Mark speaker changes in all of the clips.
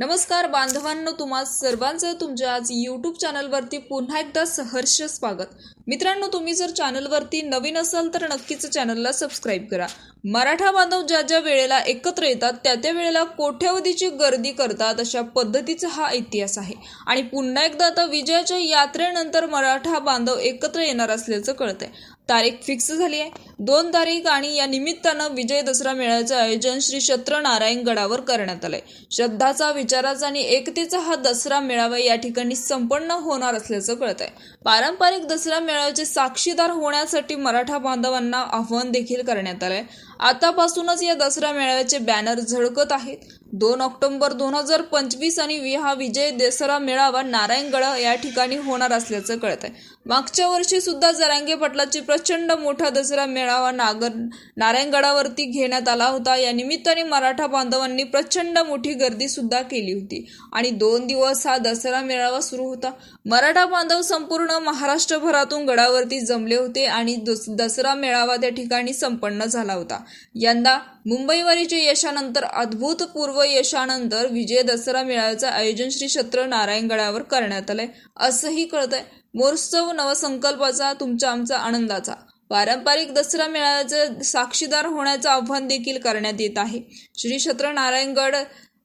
Speaker 1: नमस्कार बांधवांनो तुम्हा सर्वांचं तुमच्या आज यूट्यूब चॅनलवरती पुन्हा एकदा सहर्ष स्वागत. मित्रांनो तुम्ही जर चॅनलवरती नवीन असाल तर नक्कीच चॅनलला सबस्क्राईब करा. मराठा बांधव ज्या ज्या वेळेला एकत्र येतात त्या त्या वेळेला कोट्यावधीची गर्दी करतात अशा पद्धतीचा हा इतिहास आहे. आणि पुन्हा एकदा आता विजयाच्या यात्रेनंतर मराठा बांधव एकत्र येणार असल्याचं कळतंय. तारीख फिक्स झाली आहे. दोन तारीख आणि या निमित्तानं विजय दसरा मेळ्याचं आयोजन श्री शत्र नारायण गडावर करण्यात आलंय. श्रद्धाचा विचाराचा आणि एकतेचा हा दसरा मेळावा या ठिकाणी संपन्न होणार असल्याचं कळत आहे पारंपरिक दसरा मेळाव्याचे साक्षीदार होण्यासाठी मराठा बांधवांना आव्हान देखील करण्यात आलंय. आतापासूनच या दसरा मेळाव्याचे बॅनर झळकत आहेत. दोन ऑक्टोबर दोन हजार पंचवीस आणि हा विजय दसरा मेळावा नारायणगड या ठिकाणी होणार असल्याचं कळत आहे मागच्या वर्षी सुद्धा जरांगे पटलाची प्रचंड मोठा दसरा मेळावा नागर नारायणगडावरती घेण्यात आला होता. या निमित्ताने मराठा बांधवांनी प्रचंड मोठी गर्दी सुद्धा केली होती आणि दोन दिवस हा दसरा मेळावा सुरू होता. मराठा बांधव संपूर्ण महाराष्ट्रभरातून गडावरती जमले होते आणि दस- दसरा मेळावा त्या ठिकाणी संपन्न झाला होता. यंदा मुंबईवरीच्या यशानंतर अद्भुतपूर्व यशानंतर विजय दसरा मेळाव्याचं आयोजन श्री छत्र नारायणगडावर करण्यात आलंय असंही कळतंय. मोर्चव नवसंकल्पाचा तुमचा आमचा आनंदाचा. पारंपरिक दसरा मेळाव्याचे साक्षीदार होण्याचं आव्हान देखील करण्यात येत आहे. श्री छत्र नारायणगड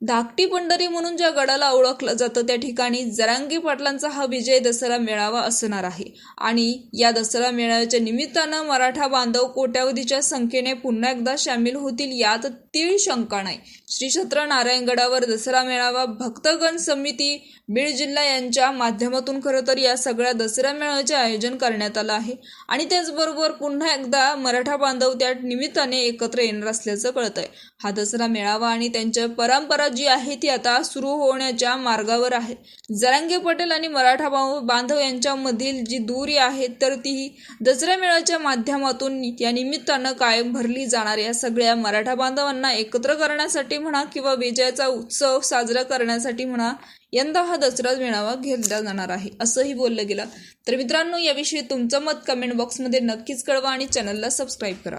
Speaker 1: धाकटी पंढरी म्हणून ज्या गडाला ओळखलं जातं त्या ठिकाणी जरांगी पाटलांचा हा विजय दसरा मेळावा असणार आहे. आणि या दसरा मेळाव्याच्या निमित्तानं मराठा बांधव कोट्यावधीच्या संख्येने पुन्हा एकदा सामील होतील यात तीळ शंका नाही. श्री छत्र नारायणगडावर दसरा मेळावा भक्तगण समिती बीड जिल्हा यांच्या माध्यमातून खरं तर या सगळ्या दसरा मेळाव्याचे आयोजन करण्यात आलं आहे. आणि त्याचबरोबर पुन्हा एकदा मराठा बांधव त्या निमित्ताने एकत्र येणार असल्याचं कळत आहे हा दसरा मेळावा आणि त्यांच्या परंपरा जी आहे ती आता सुरू होण्याच्या मार्गावर आहे. जरांगे पटेल आणि मराठा बाव- बांधव यांच्यामधील जी दूरी आहे तर ती दसरा मेळाच्या माध्यमातून या निमित्तानं कायम भरली जाणार या सगळ्या मराठा बांधवांना एकत्र करण्यासाठी म्हणा किंवा विजयाचा उत्सव साजरा करण्यासाठी म्हणा यंदा हा दसरा मेळावा घेतला जाणार आहे असंही बोललं गेलं. तर मित्रांनो याविषयी तुमचं मत कमेंट बॉक्समध्ये नक्कीच कळवा आणि चॅनलला सबस्क्राईब करा.